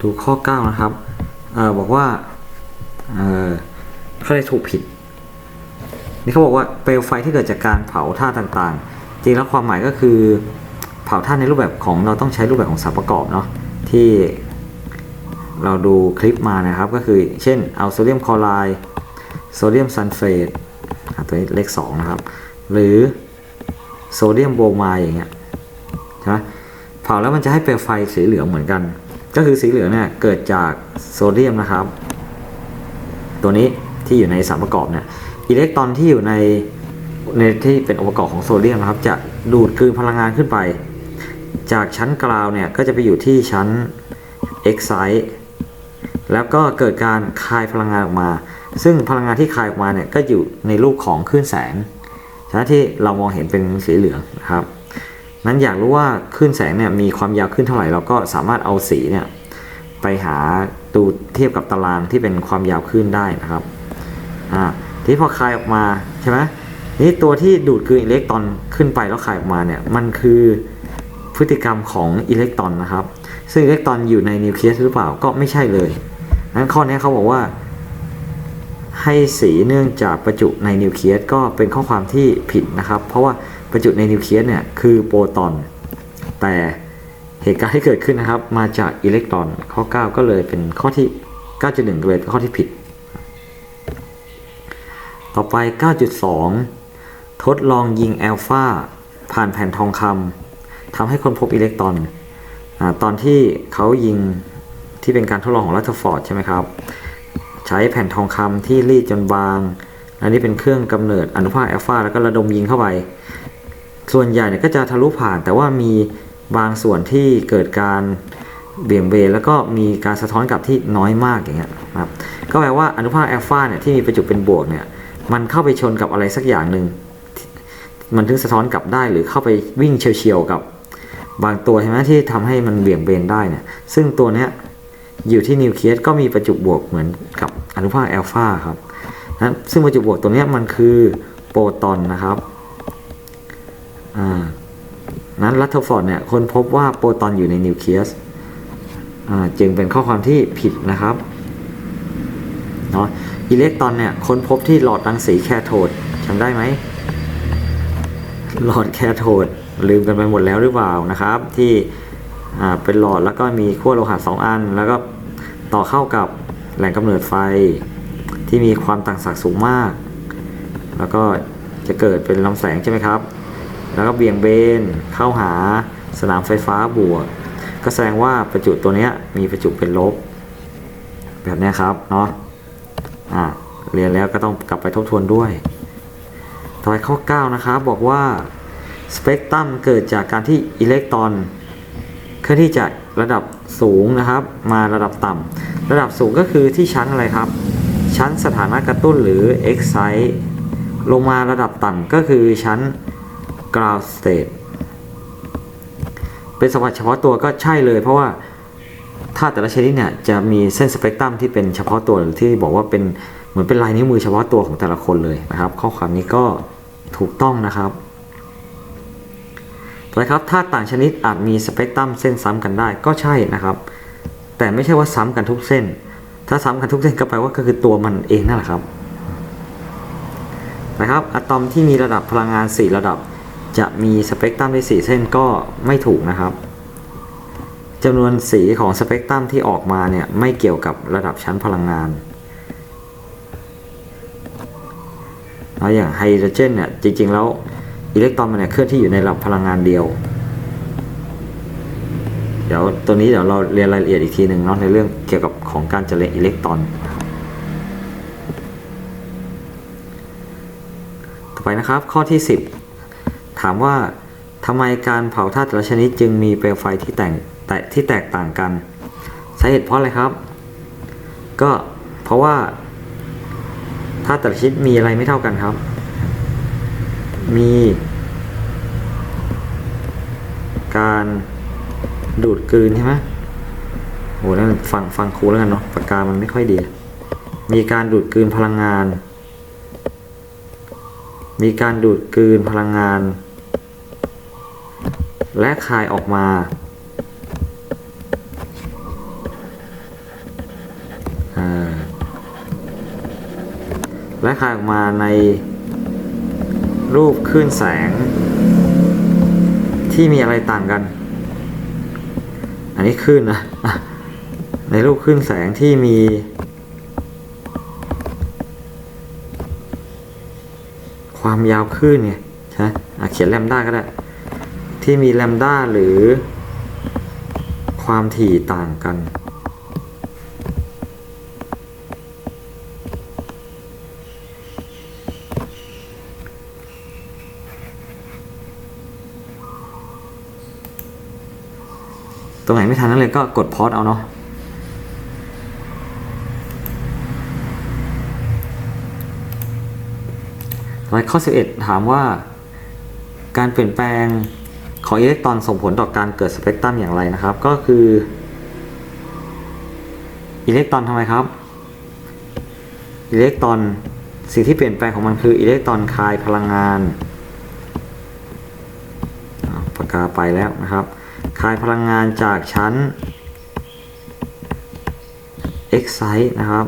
ดูข้อ 9 นะครับอบอกว่าเออเขาได้ถูกผิด นี่เขาบอกว่าเปลวไฟที่เกิดจากการเผาธาตุต่างๆ จริงแล้วความหมายก็คือเผาธาตุในรูปแบบของเราต้องใช้รูปแบบของสารประกอบเนาะที่เราดูคลิปมานะครับก็คือเช่นเอาโซเดียมคลอไรด์โซเดียมซัลเฟตตัวนี้เลข2นะครับ หรือโซเดียมโบรไมด์อย่างเงี้ยใช่ไหมเผาแล้วมันจะให้เปลวไฟสีเหลืองเหมือนกัน ก็คือสีเหลืองเนี่ยเกิดจากโซเดียมนะครับ ตัวนี้ที่อยู่ในสารประกอบเนี่ยอิเล็กตรอนที่อยู่ในในที่เป็นองค์ประกอบของโซเดียมนะครับ จะดูดกลืนพลังงานขึ้นไป จากชั้นกราวเนี่ยก็จะไปอยู่ที่ชั้น excite แล้วก็เกิดการคายพลังงานออกมา ซึ่งพลังงานที่คายออกมาเนี่ยก็อยู่ในรูปของคลื่นแสงฉะนั้นที่เรามองเห็นเป็นสีเหลืองนะครับ นั้นอยากรู้ว่าคลื่นแสงเนี่ยมีความยาวขึ้นเท่าไหร่เราก็สามารถเอาสีเนี่ยไปหาดูเทียบกับตารางที่เป็นความยาวคลื่นได้นะครับอ่าทีพอคายออกมาใช่ไหมนี่ตัวที่ดูดกลืนอิเล็กตรอนขึ้นไปแล้วคายออกมาเนี่ยมันคือพฤติกรรมของอิเล็กตรอนนะครับ ซึ่งอิเล็กตรอนอยู่ในนิวเคลียสหรือเปล่าก็ไม่ใช่เลยนั้นข้อนี้เขาบอกว่า ให้สีเนื่องจากประจุในนิวเคลียสก็เป็นข้อความที่ผิดนะครับ เพราะว่า ประจุในนิวเคลียสเนี่ยคือโปรตอน แต่เหตุการณ์ที่เกิดขึ้นนะครับ มาจากอิเล็กตรอนข้อ 9 ก็เลยเป็นข้อที่ 9.1ก็เป็นข้อที่ผิด ต่อไป 9.2 ทดลองยิงแอลฟาผ่านแผ่นทองคำทำให้คนพบอิเล็กตรอนอตอนที่เขายิงที่เป็นการทดลองของรัตฟอร์ดใช่ไหมครับ ใช้แผ่นทองคำที่รีดจนบาง อันนี้เป็นเครื่องกำเนิดอนุภาคแอลฟาแล้วก็ระดมยิงเข้าไป ส่วนใหญ่เนี่ยก็จะทะลุผ่าน แต่ว่ามีบางส่วนที่เกิดการเบี่ยงเบนแล้วก็มีการสะท้อนกลับที่น้อยมากอย่างเงี้ยครับก็แปลว่าอนุภาคแอลฟาเนี่ยที่มีประจุเป็นบวกเนี่ยมันเข้าไปชนกับอะไรสักอย่างหนึ่งมันถึงสะท้อนกลับได้หรือเข้าไปวิ่งเฉียวๆกับบางตัวใช่ไหมที่ทำให้มันเบี่ยงเบนได้เนี่ยซึ่งตัวเนี้ยอยู่ที่นิวเคลียสก็มีประจุบวกเหมือนกับอนุภาคแอลฟาครับนะซึ่งประจุบวกตัวเนี้ยมันคือโปรตอนนะครับ นั้นรัตเทอร์ฟอร์ดเนี่ยคนพบว่าโปรตอนอยู่ในนิวเคลียสจึงเป็นข้อความที่ผิดนะครับเนาะอิเล็กตรอนเนี่ยค้นพบที่หลอดรังสีแคโทดจำได้ไหมหลอดแคโทดลืมกันไปหมดแล้วหรือเปล่านะครับ ที่เป็นหลอดแล้วก็มีขั้วโลหะสองอัน แล้วก็ต่อเข้ากับแหล่งกำเนิดไฟที่มีความต่างศักย์สูงมาก แล้วก็จะเกิดเป็นลำแสงใช่ไหมครับ แล้วก็เบี่ยงเบนเข้าหาสนามไฟฟ้าบวก ก็แสดงว่าประจุตัวนี้มีประจุเป็นลบ แบบนี้ครับเนาะอ่าเรียนแล้วก็ต้องกลับไปทบทวนด้วย ต่อไปข้อ 9 นะครับบอกว่าสเปกตรัมเกิดจากการที่อิเล็กตรอนเคลื่อนที่จากระดับสูงนะครับ มาระดับต่ำระดับสูงก็คือที่ชั้นอะไรครับ ชั้นสถานะกระตุ้นหรือ excite ลงมาระดับต่ำก็คือชั้น ground state เป็นสมบัติเฉพาะตัวก็ใช่เลยเพราะว่าธาตุแต่ละชนิดเนี่ยจะมีเส้นสเปกตรัมที่เป็นเฉพาะตัวหรือที่บอกว่าเป็นเหมือนเป็นลายนิ้วมือเฉพาะตัวของแต่ละคนเลยนะครับ ข้อความนี้ก็ถูกต้องนะครับต่อไปครับธาตุต่างชนิดอาจมีสเปกตรัมเส้นซ้ำกันได้ก็ใช่นะครับ แต่ไม่ใช่ว่าซ้ำกันทุกเส้น ถ้าซ้ำกันทุกเส้นก็แปลว่าก็คือตัวมันเองนั่นแหละครับนะครับอะตอมที่มีระดับพลังงาน 4 ระดับ จะมีสเปกตรัมได้4เส้นก็ไม่ถูกนะครับจำนวนสีของสเปกตรัมที่ออกมาเนี่ยไม่เกี่ยวกับระดับชั้นพลังงานแล้วอย่างไฮโดรเจนเนี่ยจริง ๆ แล้วอิเล็กตรอนมันเนี่ยเคลื่อนที่อยู่ในระดับพลังงานเดียว เดี๋ยวตัวนี้เดี๋ยวเราเรียนรายละเอียดอีกทีหนึ่งเนาะในเรื่องเกี่ยวกับของการเจริญอิเล็กตรอน ต่อไปนะครับข้อที่ 10 ถามว่าทำไมการเผาธาตุแต่ละชนิดจึงมีเปลวไฟที่แตกแต่ที่แตกต่างกันสาเหตุเพราะอะไรครับ ก็เพราะว่าธาตุแต่ละชนิดมีอะไรไม่เท่ากันครับ มี การดูดกลืนใช่ไหมโหนั่นฟังฟังครูแล้วกันเนาะปากกามันไม่ค่อยดี มีการดูดกลืนพลังงาน มีการดูดกลืนพลังงาน และคายออกมา และคายออกมาในรูปคลื่นแสง ที่มีอะไรต่างกัน อันนี้คลื่นนะ ในรูปคลื่นแสงที่มีความยาวคลื่นไงใช่เขียนแรมได้ก็ได้ ที่มีแลมด้าหรือความถี่ต่างกัน ตรงไหนไม่ทันนั่นเลยก็กดพอสเอาเนาะต่อไปข้อ 11 ถามว่า การเปลี่ยนแปลง ของอิเล็กตรอนส่งผลต่อการเกิดสเปกตรัมอย่างไรนะครับ ก็คืออิเล็กตรอนทำไมครับอิเล็กตรอนสิ่งที่เปลี่ยนแปลงของมันคืออิเล็กตรอนคายพลังงานปากกาไปแล้วนะครับ คายพลังงานจากชั้น excite นะครับ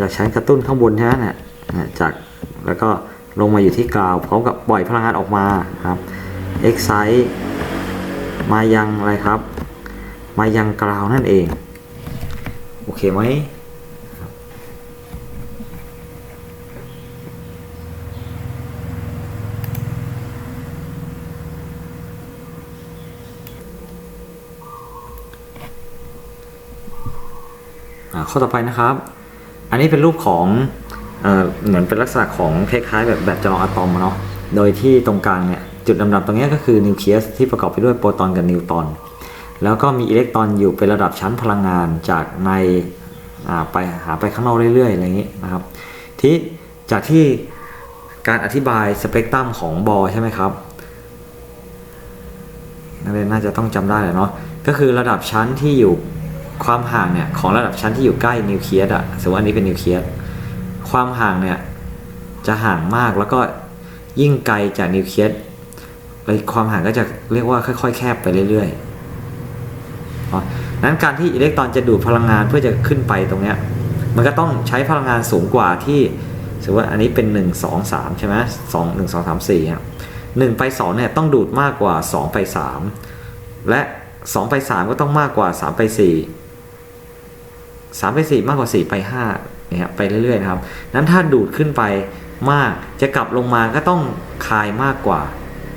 จากชั้นกระตุ้นข้างบนใช่ไหมเนี่ยจากแล้วก็ลงมาอยู่ที่กราวพร้อมกับปล่อยพลังงานออกมาครับ excite มายังอะไรครับ มายังกราวนั่นเอง โอเคไหมอ่าข้อต่อไปนะครับ อันนี้เป็นรูปของเออเหมือนเป็นลักษณะของคล้ายๆแบบแบบจำลองอะตอมเนาะ โดยที่ตรงกลางเนี่ย จุดดำๆตรงนี้ก็คือนิวเคลียสที่ประกอบไปด้วยโปรตอนกับนิวตรอนแล้วก็มีอิเล็กตรอนอยู่เป็นระดับชั้นพลังงานจากในาไปหาไปข้างนอกเรื่อยๆอะไรอย่างนี้นะครับ ที่จากที่การอธิบายสเปกตรัมของบอร์ใช่ไหมครับนักเรียนน่าจะต้องจำได้แหละเนาะก็คือระดับชั้นที่อยู่ความห่างเนี่ยของระดับชั้นที่อยู่ใกล้นิวเคลียสอะสมมติว่าอันนี้เป็นนิวเคลียสความห่างเนี่ยจะห่างมากแล้วก็ยิ่งไกลจากนิวเคลียส ความห่างก็จะเรียกว่าค่อย ๆ แคบไปเรื่อยๆนั้นการที่อิเล็กตรอนจะดูดพลังงานเพื่อจะขึ้นไปตรงเนี้ยมันก็ต้องใช้พลังงานสูงกว่าที่สมมติว่าอันนี้เป็น 1 2 3 ใช่ไหมสองหนึ่งสองสามสี่ครับหนึ่งไป2เนี่ยต้องดูดมากกว่า 2 ไป 3 และ 2 ไป 3 ก็ต้องมากกว่า 3 ไป 4 3 ไป 4 มากกว่า 4 ไป5เนี่ยครับไปเรื่อยๆนะครับนั้นถ้าดูดขึ้นไปมากจะกลับลงมาก็ต้องคายมากกว่า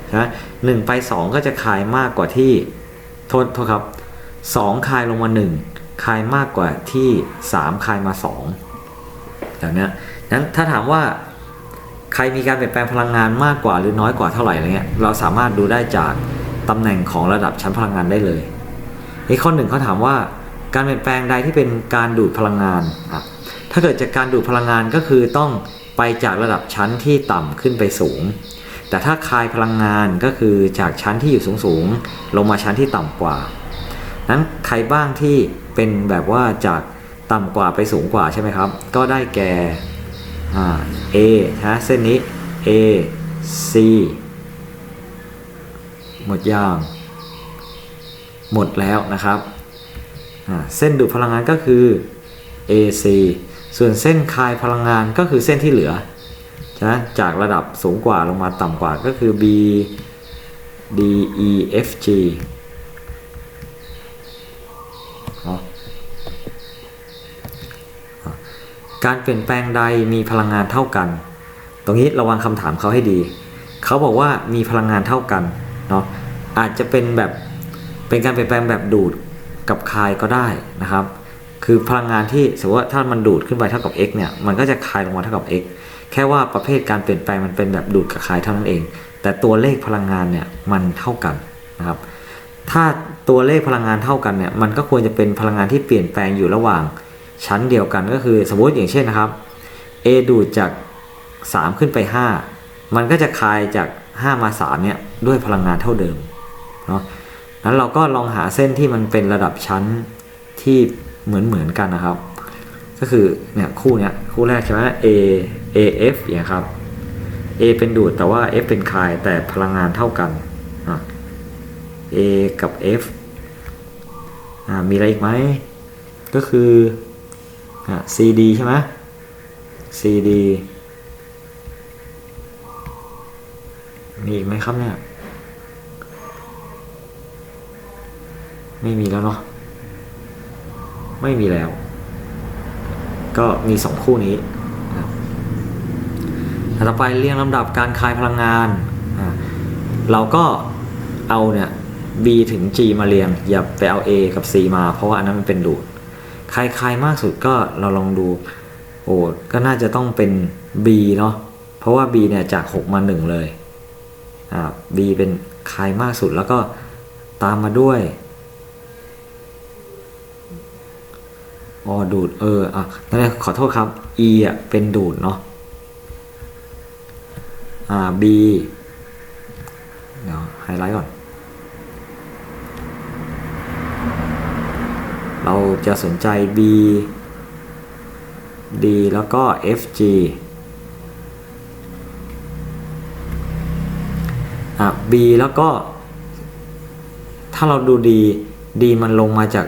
ใช่ไหนึ่งไป2ก็จะคายมากกว่าที่โทษโทษครับ2คายลงมา1คายมากกว่าที่3คายมา2องอย่างเนี้ยนั้นถ้าถามว่าใครมีการเปลี่ยนแปลงพลังงานมากกว่าหรือน้อยกว่าเท่าไหร่อะไรเงี้ยเราสามารถดูได้จากตำแหน่งของระดับชั้นพลังงานได้เลยไอีกข้อหนึ่งเขาถามว่าการเปลี่ยนแปลงใดที่เป็นการดูดพลังงานอะถ้าเกิดจากการดูดพลังงานก็คือต้องไปจากระดับชั้นที่ต่ำขึ้นไปสูง แต่ถ้าคายพลังงานก็คือจากชั้นที่อยู่สูงๆ ลงมาชั้นที่ต่ำกว่า นั้นใครบ้างที่เป็นแบบว่าจากต่ำกว่าไปสูงกว่าใช่ไหมครับ ก็ได้แก่อ่า A นะเส้นนี้ A C หมดยาง หมดแล้วนะครับเส้นดูดพลังงานก็คือ AC ส่วนเส้นคายพลังงานก็คือเส้นที่เหลือ นะจากระดับสูงกว่าลงมาต่ำกว่าก็คือ B D E F G การเปลี่ยนแปลงใดมีพลังงานเท่ากัน ตรงนี้ระวังคำถามเขาให้ดี เขาบอกว่ามีพลังงานเท่ากันเนาะ อาจจะเป็นแบบเป็นการเปลี่ยนแปลงแบบดูดกับคายก็ได้นะครับ คือพลังงานที่สมมติว่าถ้ามันดูดขึ้นไปเท่ากับ x เนี่ย มันก็จะคายลงมาเท่ากับ x แค่ว่าประเภทการเปลี่ยนแปลงมันเป็นแบบดูดกับคายเท่านั้นเอง แต่ตัวเลขพลังงานเนี่ยมันเท่ากันนะครับ ถ้าตัวเลขพลังงานเท่ากันเนี่ยมันก็ควรจะเป็นพลังงานที่เปลี่ยนแปลงอยู่ระหว่างชั้นเดียวกันก็คือสมมติอย่างเช่นนะครับ A ดูดจาก 3 ขึ้นไป 5 มันก็จะคายจาก 5 มา 3 เนี่ยด้วยพลังงานเท่าเดิมเนาะนั้นเราก็ลองหาเส้นที่มันเป็นระดับชั้นที่เหมือนเหมือนกันนะครับ ก็คือเนี่ยคู่เนี้ยคู่แรกใช่ไหม A A F อย่างครับ A เป็นดูดแต่ว่า F เป็นคายแต่พลังงานเท่ากันอะ A กับ F อ่ามีอะไรอีกไหม ก็คืออ CD ใช่ไหม CD มีอีกไหมครับเนี่ย ไม่มีแล้วเนาะ ไม่มีแล้ว ก็มีสองคู่นี้ ต่อไปเรียงลำดับการคายพลังงาน เราก็เอาเนี่ย B ถึง G มาเรียง อย่าไปเอา A กับ C มา เพราะว่าอันนั้นมันเป็นดูดใครคายมากสุดก็เราลองดู โอ้ก็น่าจะต้องเป็น B เนาะ เพราะว่า B เนี่ยจาก 6 มา 1 เลย อ่า B เป็นคายมากสุดแล้วก็ตามมาด้วยอ๋อดูด เออ อะนั่นขอโทษครับ E อะเป็นดูดเนาะ อ่า B เดี๋ยวไฮไลท์ก่อน เราจะสนใจ B D แล้วก็ FG อะ B แล้วก็ ถ้าเราดู D D มันลงมาจาก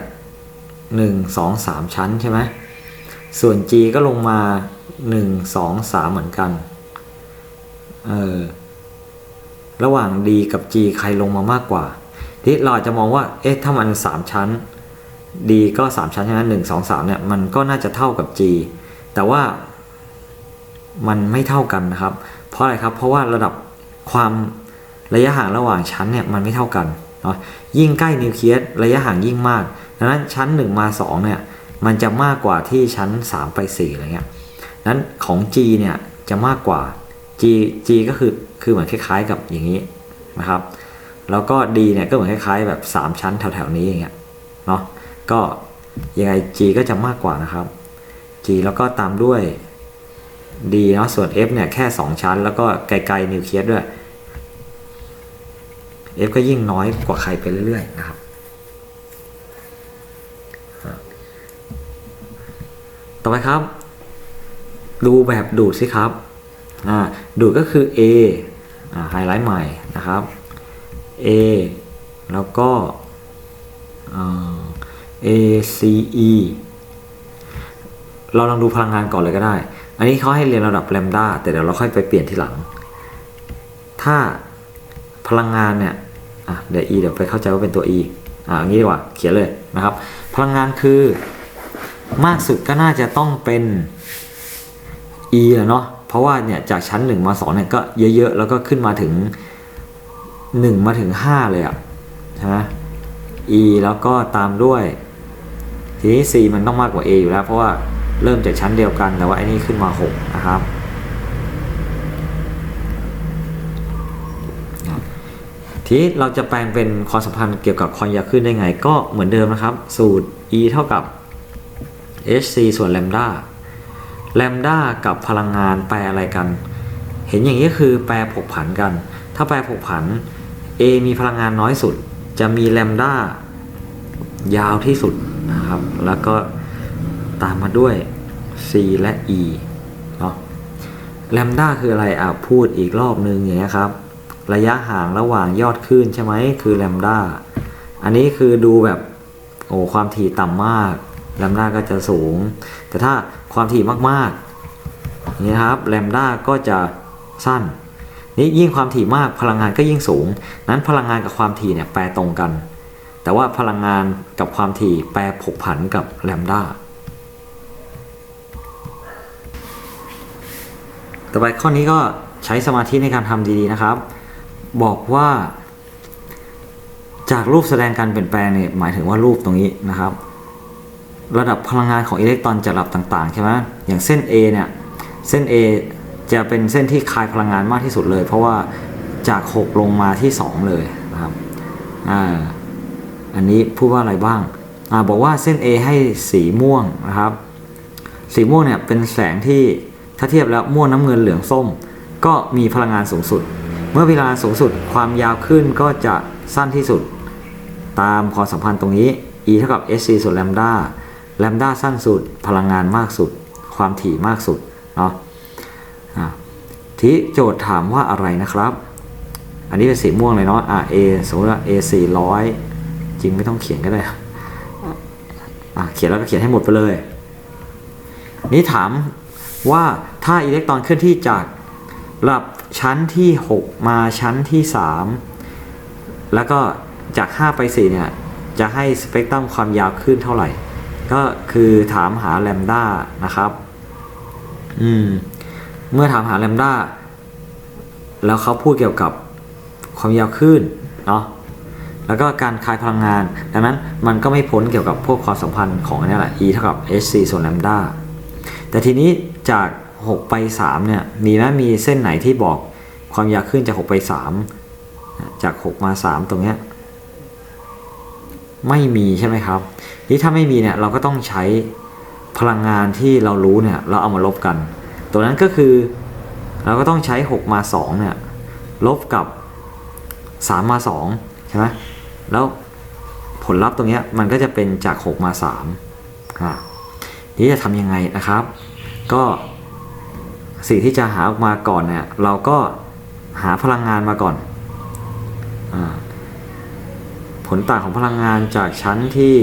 1 2 3 ชั้นใช่ไหมส่วน G ก็ลงมา 1 2 3 เหมือนกัน เออ ระหว่าง D กับ G ใครลงมามากกว่า ที่เราอาจจะมองว่า เอ๊ะ ถ้ามัน 3 ชั้น D ก็ 3 ชั้นใช่ไหมหนึ่งสองสามเนี่ย มันก็น่าจะเท่ากับ G แต่ว่ามันไม่เท่ากันนะครับ เพราะอะไรครับ เพราะว่าระดับความระยะห่างระหว่างชั้นเนี่ยมันไม่เท่ากันเนาะยิ่งใกล้นิวเคลียสระยะห่างยิ่งมากดังนั้นชั้น 1 มา 2 เนี่ย มันจะมากกว่าที่ชั้น 3 ไป4อะไรเงี้ยนั้นของ G เนี่ยจะมากกว่า G G ก็คือคือเหมือนคล้ายๆกับอย่างนี้นะครับ แล้วก็ D เนี่ยก็เหมือนคล้ายๆแบบ 3 ชั้นแถวๆนี้อย่างเงี้ยเนาะก็ยังไง G ก็จะมากกว่านะครับ G แล้วก็ตามด้วย D เนาะส่วน F เนี่ยแค่ 2 ชั้น แล้วก็ไกลๆนิวเคลียสด้วย F ก็ยิ่งน้อยกว่าใครไปเรื่อยๆนะครับ ต่อไปครับ ดูแบบดูดสิครับ ดูดก็คือ A อไฮไลท์ใหม่นะครับ A แล้วก็อ่า ACE เราลองดูพลังงานก่อนเลยก็ได้ อันนี้เขาให้เรียนระดับแลมดาแต่เดี๋ยวเราค่อยไปเปลี่ยนที่หลัง ถ้าพลังงานเนี่ยเดี๋ยว E เดี๋ยวไปเข้าใจว่าเป็นตัว E อ่าอย่างนี้ดีกว่าเขียนเลยนะครับ พลังงานคือมากสุดก็น่าจะต้องเป็น E แหละเนาะ เพราะว่าเนี่ยจากชั้น1มา2เนี่ยก็เยอะๆ แล้วก็ขึ้นมาถึง 1 มาถึง 5 เลยอะ่ะใช่ไหม E แล้วก็ตามด้วย ทีนี้ C มันต้องมากกว่า A อยู่แล้ว เพราะว่าเริ่มจากชั้นเดียวกันแต่ว่าไอ้นี่ขึ้นมา 6 นะครับทีนี้เราจะแปลงเป็นความสัมพันธ์เกี่ยวกับความยาขึ้นได้ไง ก็เหมือนเดิมนะครับ สูตร E เท่ากับ hc ส่วนแลมดา แลมด้ากับพลังงานแปลอะไรกัน เห็นอย่างนี้คือแปลผกผันกัน ถ้าแปลผกผัน A มีพลังงานน้อยสุด จะมีแลมด้ายาวที่สุดนะครับ แล้วก็ตามมาด้วย C และ E เนาะแลมด้าคืออะไรอะพูดอีกรอบนึงอย่างเงี้ครับ ระยะห่างระหว่างยอดคลื่นใช่ไหมคือแลมด้าอันนี้คือดูแบบโอ้ความถี่ต่ำมาก แลมด้าก็จะสูง แต่ถ้าความถี่มากๆนี้ครับแลมด้าก็จะสั้นนี่ยิ่งความถี่มากพลังงานก็ยิ่งสูง นั้นพลังงานกับความถี่เนี่ยแปรตรงกัน แต่ว่าพลังงานกับความถี่แปรผกผันกับแลมด้าต่อไปข้อนี้ก็ใช้สมาธิในการทำดีๆนะครับ บอกว่า จากรูปแสดงการเปลี่ยนแปลงเนี่ยหมายถึงว่ารูปตรงนี้นะครับ ระดับพลังงานของอิเล็กตรอนจากระดับต่างๆใช่ไหมอย่างเส้น A เนี่ยเส้น A จะเป็นเส้นที่คายพลังงานมากที่สุดเลย เพราะว่าจาก 6 ลงมาที่ 2 เลยนะครับอ่าอันนี้พูดว่าอะไรบ้างอ่าบอกว่าเส้น A ให้สีม่วงนะครับ สีม่วงเนี่ยเป็นแสงที่ถ้าเทียบแล้วม่วงน้ำเงินเหลืองส้ม ก็มีพลังงานสูงสุด เมื่อพลังงาสูงสุดความยาวขึ้นก็จะสั้นที่สุด ตามความสัมพันธ์ตรงนี้ E เท่ากับ hc ส่วนแลมดา แลมด้าสั้นสุด พลังงานมากสุด ความถี่มากสุดเนาะที่โจทย์ถามว่าอะไรนะครับ อันนี้เป็นสีม่วงเลยเนาะอะ A สมมติว่า A 400 จริงไม่ต้องเขียนก็ได้อะเขียนแล้วก็เขียนให้หมดไปเลย นี่ถามว่าถ้าอิเล็กตรอนเคลื่อนที่จากระดับชั้นที่ 6 มาชั้นที่ 3 แล้วก็จาก 5 ไป 4 เนี่ย จะให้สเปกตรัมความยาวขึ้นเท่าไหร่ ก็คือถามหาแลมด้านะครับ อืม เมื่อถามหาแลมด้าแล้วเขาพูดเกี่ยวกับความยาวคลื่นเนาะแล้วก็การคายพลังงาน ดังนั้นมันก็ไม่พ้นเกี่ยวกับพวกความสัมพันธ์ของอันนี้แหละ E เท่ากับ hc ส่วนแลมด้าแต่ทีนี้จาก 6 ไป 3 เนี่ย มีไหมมีเส้นไหนที่บอกความยาวคลื่นจาก 6 ไป 3 จาก 6 มา 3 ตรงเนี้ย ไม่มีใช่ไหมครับนี่ถ้าไม่มีเนี่ยเราก็ต้องใช้พลังงานที่เรารู้เนี่ยเราเอามาลบกัน ตัวนั้นก็คือเราก็ต้องใช้ 6 มา2เนี่ยลบกับ 3 มา2ใช่ไหมแล้วผลลัพธ์ตรงนี้มันก็จะเป็นจาก 6 มา3อ่านี่จะทำยังไงนะครับ ก็สิ่งที่จะหาออกมาก่อนเนี่ยเราก็หาพลังงานมาก่อนอา ลต่างของพลังงานจากชั้นที่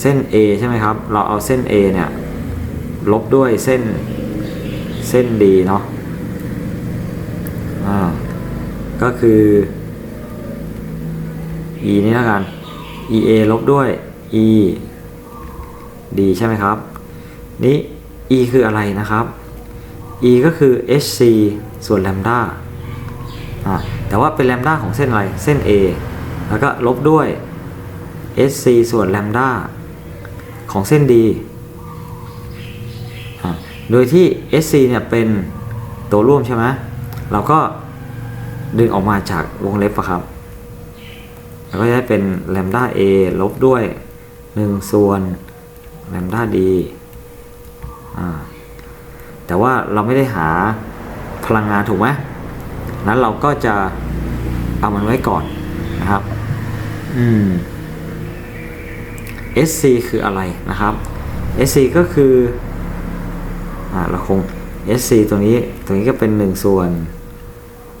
เส้น A ใช่ไหมครับ เราเอาเส้น A เนี่ย ลบด้วยเส้นเส้น D เนาะอ่าก็คือ e นี่แล้วกัน ea ลบด้วย e d ใช่ไหมครับ นี้ e คืออะไรนะครับ e ก็คือ hc ส่วนแลมด้าอ่า แต่ว่าเป็นแลมด้าของเส้นอะไรเส้น a แล้วก็ลบด้วย hc ส่วนแลมด้าของเส้น D โดยที่ hc เนี่ยเป็นตัวร่วมใช่ไหมเราก็ดึงออกมาจากวงเล็บครับแล้วก็จะได้เป็นแลมด้า a ลบด้วย 1 ส่วนแลมด้า D แต่ว่าเราไม่ได้หาพลังงานถูกไหม นั้นเราก็จะเอามันไว้ก่อนนะครับ อืม SC คืออะไรนะครับ SC ก็คืออ่าเราคง SC ตัวนี้ตัวนี้ก็เป็น 1 ส่วน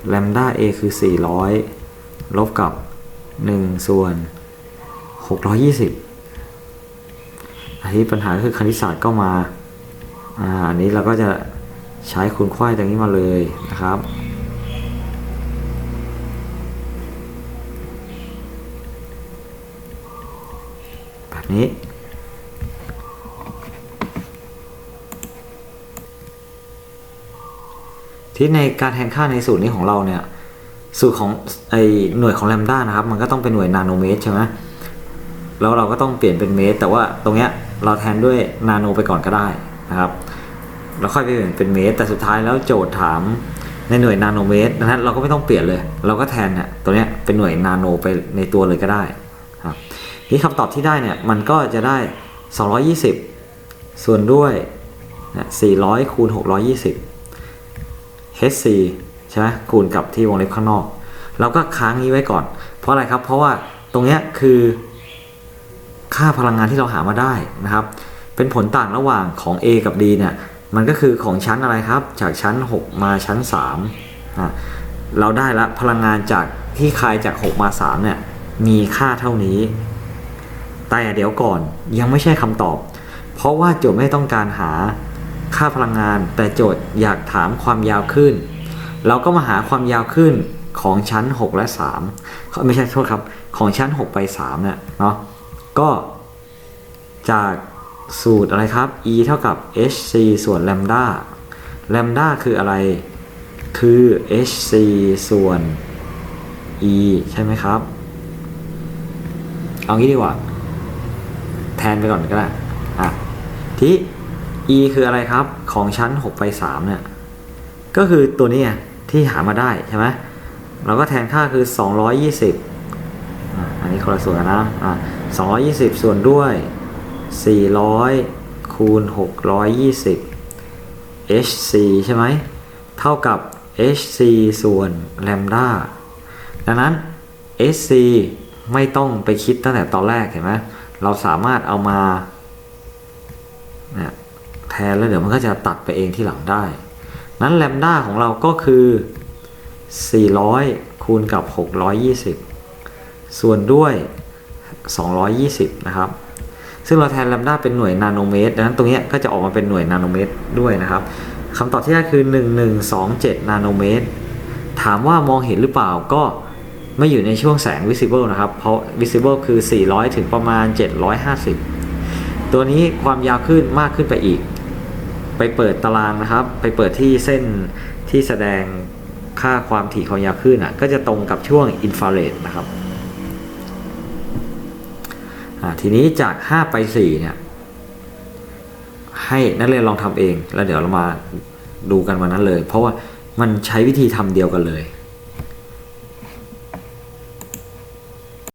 แลมด้า a คือ 400 ลบกับ 1 ส่วน 620อันนี้ปัญหาคือคณิตศาสตร์ก็มาอ่าอันนี้เราก็จะใช้คูณควายตรงนี้มาเลยนะครับ แบบ นี้ ที่ในการแทนค่าในสูตรนี้ของเราเนี่ยสูตรของไอหน่วยของแลมด้านะครับ มันก็ต้องเป็นหน่วยนาโนเมตรใช่ไหมแล้วเราก็ต้องเปลี่ยนเป็นเมตร แต่ว่าตรงเนี้ยเราแทนด้วยนาโนไปก่อนก็ได้นะครับแล้วค่อยไปเปลี่ยนเป็นเมตร แต่สุดท้ายแล้วโจทย์ถามในหน่วยนาโนเมตรดังนั้นเราก็ไม่ต้องเปลี่ยนเลย เราก็แทนเนี่ยตัวเนี้ยเป็นหน่วยนาโนไปในตัวเลยก็ได้ครับ นี่คำตอบที่ได้เนี่ยมันก็จะได้ 220 ส่วนด้วยนะ400คูณ620 HC ใช่ไหมคูณกับที่วงเล็บข้างนอก เราก็ค้างนี้ไว้ก่อน เพราะอะไรครับ เพราะว่าตรงเนี้ยคือ ค่าพลังงานที่เราหามาได้นะครับ เป็นผลต่างระหว่างของ A กับ D เนี่ยมันก็คือของชั้นอะไรครับ จากชั้น 6 มาชั้น3อะเราได้ละพลังงานจากที่คายจาก 6 มา3เนี่ยมีค่าเท่านี้ แต่เดี๋ยวก่อนยังไม่ใช่คำตอบ เพราะว่าโจทย์ไม่ต้องการหาค่าพลังงาน แต่โจทย์อยากถามความยาวขึ้น เราก็มาหาความยาวขึ้นของชั้น 6 และ3ไม่ใช่โทษครับ ของชั้น 6 ไป3เนี่ยเนาะก็จากสูตรอะไรครับ e เท่ากับ hc ส่วนแลมด้าแลมด้าคืออะไร คือ hc ส่วน e ใช่ไหมครับ เอางี้ดีกว่า ทนไปก่อนก็ได้อะที่ e คืออะไรครับของชั้น 6 ไป3เนี่ยก็คือตัวนี้ที่หามาได้ใช่ไหมเราก็แทนค่าคือ 220อันนี้คนละส่วนนะอะ220 ส่วนด้วย 400 คูณ 620 hc ใช่ไหมเท่ากับ hc ส่วนแลมดาดังนั้น hc ไม่ต้องไปคิดตั้งแต่ตอนแรกเห็นไหม เราสามารถเอามาแทนแล้วเดี๋ยวมันก็จะตัดไปเองที่หลังได้ นั้นแลมด้าของเราก็คือ 400 คูณกับ 620 ส่วนด้วย 220 นะครับ ซึ่งเราแทนแลมด้าเป็นหน่วยนาโนเมตร ดังนั้นตรงนี้ก็จะออกมาเป็นหน่วยนาโนเมตรด้วยนะครับคำตอบที่ได้คือ 1127 นาโนเมตร ถามว่ามองเห็นหรือเปล่าก็ ไม่อยู่ในช่วงแสง visible นะครับ เพราะ visible คือ 400 ถึงประมาณ 750 ตัวนี้ความยาวขึ้นมากขึ้นไปอีก ไปเปิดตารางนะครับ ไปเปิดที่เส้นที่แสดงค่าความถี่ความยาวคลื่นอะ ก็จะตรงกับช่วงอินฟราเรดนะครับ ทีนี้จาก 5 ไป 4 เนี่ย ให้นักเรียนลองทำเอง แล้วเดี๋ยวเรามาดูกันวันนั้นเลย เพราะว่ามันใช้วิธีทำเดียวกันเลย